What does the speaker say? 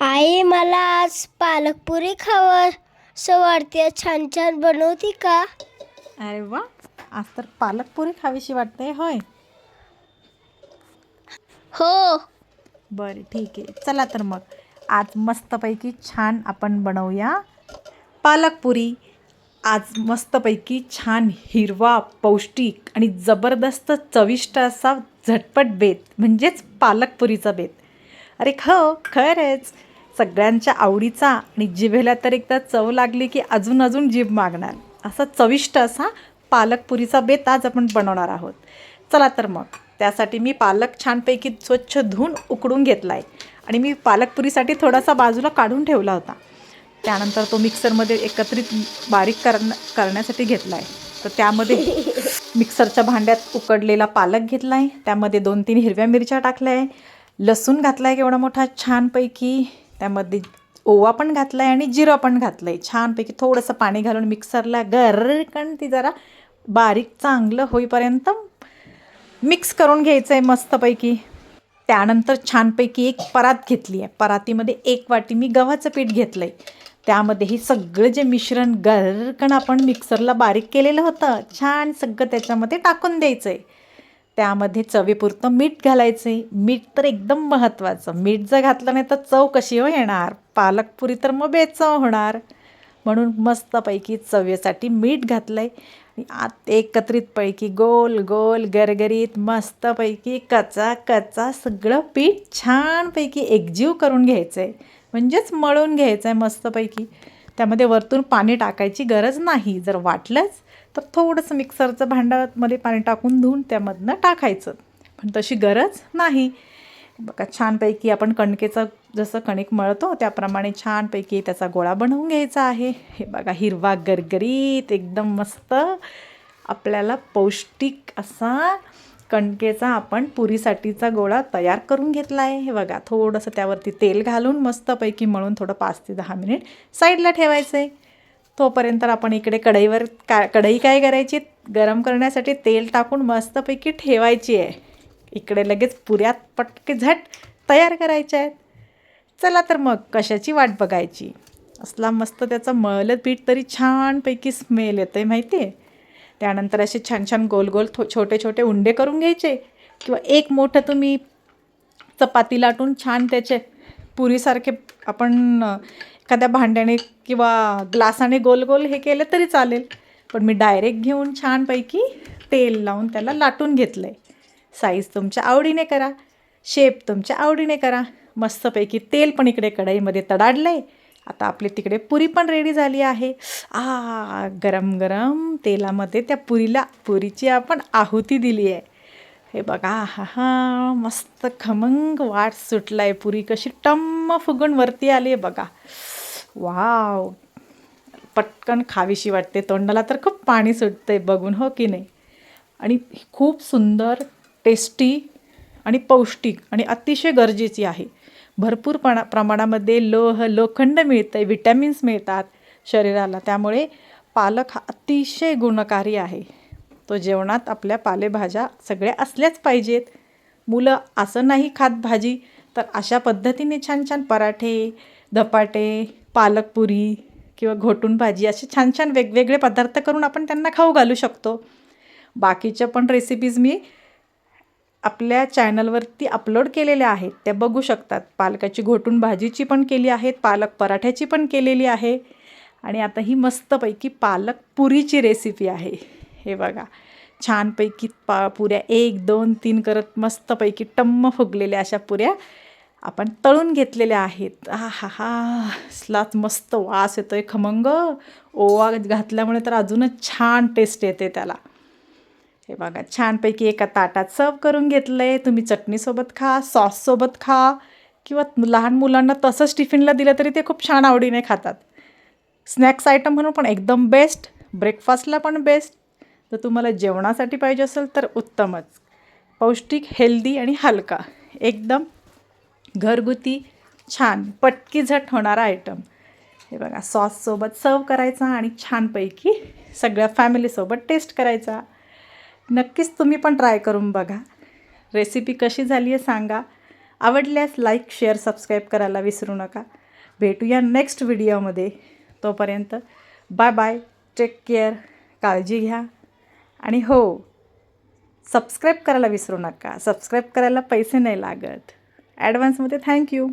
आई मला आज पालकपुरी खावं. असं वाटते छान छान बनवती का? अरे वा. आज तर पालक पुरी खावीशी वाटते होय? हो. बरं ठीक आहे. चला तर मग. आज मस्तपैकी छान आपण बनवूया पालक पुरी आज मस्तपैकी छान हिरवा पौष्टिक आणि जबरदस्त चविष्ट असा झटपट बेत म्हणजेच पालक पुरीचा बेत. अरे खो खरंच. सगळ्यांच्या आवडीचा आणि जिभेला तर एकदा चव लागली की अजून अजून जीभ मागणार. असा चविष्ट असा पालक पुरीचा बेत आज आपण बनवणार आहोत. चला तर मग त्यासाठी मी पालक छानपैकी स्वच्छ धुवून उकडून घेतला आहे आणि मी पालकपुरीसाठी थोडासा बाजूला काढून ठेवला होता. त्यानंतर तो मिक्सरमध्ये एकत्रित बारीक करण करण्यासाठी घेतला आहे तर त्यामध्ये मिक्सरच्या भांड्यात उकडलेला पालक घेतला आहे त्यामध्ये दोन तीन हिरव्या मिरच्या टाकल्या आहे. लसूण घातला आहे केवढा मोठा छानपैकी. त्यामध्ये ओवा पण घातला आहे आणि जिरं पण घातलं आहे छानपैकी थोडंसं पाणी घालून मिक्सरला गरकण ती जरा बारीक चांगलं होईपर्यंत मिक्स करून घ्यायचं आहे मस्तपैकी. त्यानंतर छानपैकी एक परात घेतली आहे परातीमध्ये एक वाटी मी गव्हाचं पीठ घेतलं आहे त्यामध्ये हे सगळं जे मिश्रण गरकण आपण मिक्सरला बारीक केलेलं होतं छान सगळं त्याच्यामध्ये टाकून द्यायचं आहे त्यामध्ये चवीपुरतं मीठ घालायचं आहे मीठ तर एकदम महत्त्वाचं मीठ जर घातलं नाही तर चव कशी हो येणार? पालकपुरी तर मग बेचव होणार. म्हणून मस्तपैकी चवीसाठी मीठ घातलं आहे आणि आत एकत्रितपैकी गोल गोल गरगरीत मस्तपैकी कचा कचा सगळं पीठ छानपैकी एकजीव करून घ्यायचं आहे म्हणजेच मळून घ्यायचं आहे मस्तपैकी. त्यामध्ये वरतून पाणी टाकायची गरज नाही. जर वाटलंच तर थोडंसं मिक्सरचं भांड्यामध्ये पाणी टाकून धुवून त्यामधनं टाकायचं. पण तशी गरज नाही. बघा छानपैकी आपण कणकेचं जसं कणिक मळतो त्याप्रमाणे छानपैकी त्याचा गोळा बनवून घ्यायचा आहे. हे बघा हिरवा गरगरीत एकदम मस्त आपल्याला पौष्टिक असा कणकेचा आपण पुरीसाठीचा गोळा तयार करून घेतला आहे. हे बघा थोडंसं त्यावरती तेल घालून मस्तपैकी मळून थोडं पाच ते दहा मिनिट साईडला ठेवायचं आहे तोपर्यंत आपण इकडे कढईवर का कढई काय करायची? गरम करण्यासाठी तेल टाकून मस्तपैकी ठेवायची आहे. इकडे लगेच पुऱ्यात पटके झट तयार करायच्या आहेत. चला तर मग कशाची वाट बघायची? असला मस्त त्याचं मळलं पीठ तरी छानपैकी स्मेल येतं आहे माहिती आहे त्यानंतर असे छान छान गोल गोल थो छोटे छोटे उंडे करून घ्यायचे. किंवा एक मोठं तुम्ही चपाती लाटून छान त्याचे पुरीसारखे आपण एखाद्या भांड्याने किंवा ग्लासाने गोल गोल हे केलं तरी चालेल. पण मी डायरेक्ट घेऊन छानपैकी तेल लावून त्याला लाटून घेतलं आहे साईज तुमच्या आवडीने करा. शेप तुमच्या आवडीने करा. मस्तपैकी तेल पण इकडे कढईमध्ये तडाडलं आहे आता आपली तिकडे पुरी पण रेडी झाली आहे. आ गरम गरम तेलामध्ये त्या पुरीला पुरीची आपण आहुती दिली आहे. हे बघा हा हा मस्त खमंग वाट सुटला आहे पुरी कशी टम्म फुगून वरती आली आहे बघा. वाव पटकन खावीशी वाटते तोंडाला तर खूप पाणी सुटतं आहे बघून हो की नाही? आणि खूप सुंदर टेस्टी आणि पौष्टिक आणि अतिशय गरजेची आहे. भरपूर पणा प्रमाणामध्ये लोह लोखंड मिळतं आहे विटॅमिन्स मिळतात शरीराला. त्यामुळे पालक हा अतिशय गुणकारी आहे. तो जेवणात आपल्या पालेभाज्या सगळ्या असल्याच पाहिजेत. मुलं असं नाही खात भाजी तर अशा पद्धतीने छान छान पराठे धपाटे पालकपुरी किंवा घोटून भाजी असे छान छान वेगवेगळे पदार्थ करून आपण त्यांना खाऊ घालू शकतो. बाकीच्या पण रेसिपीज मी आपल्या चॅनलवरती अपलोड केलेल्या आहेत त्या बघू शकतात. पालकाची घोटून भाजीची पण केली आहेत पालक पराठ्याची पण केलेली आहे. आणि आता ही मस्तपैकी पालक पुरीची रेसिपी आहे. हे बघा छानपैकी पा पुऱ्या एक दोन तीन करत मस्तपैकी टम्म फुगलेल्या अशा पुऱ्या आपण तळून घेतलेल्या आहेत. आ हा हा स्लाच मस्त वास येतो आहे खमंग. ओवा घातल्यामुळे तर अजूनच छान टेस्ट येते त्याला. हे बघा छानपैकी एका ताटात सर्व करून घेतलं आहे तुम्ही चटणीसोबत खा सॉससोबत खा किंवा लहान मुलांना तसंच टिफिनला दिलं तरी ते खूप छान आवडीने खातात. स्नॅक्स आयटम म्हणून पण एकदम बेस्ट ब्रेकफास्टला पण बेस्ट. जर तुम्हाला जेवणासाठी पाहिजे असेल तर उत्तमच. पौष्टिक हेल्दी आणि हलका. एकदम घरगुती छान पटकी झट होणारा आयटम. हे बघा सॉससोबत सर्व करायचा आणि छानपैकी सगळ्या फॅमिलीसोबत टेस्ट करायचा. नक्कीच तुम्ही पण ट्राय करून बघा. रेसिपी कशी झाली आहे सांगा. आवडल्यास लाईक शेअर सबस्क्राईब करायला विसरू नका. भेटूया नेक्स्ट व्हिडिओमध्ये तोपर्यंत बाय बाय टेक केअर काळजी घ्या. आणि हो सबस्क्राईब करायला विसरू नका. सबस्क्राईब करायला पैसे नाही लागत. ॲडव्हान्समध्ये थँक्यू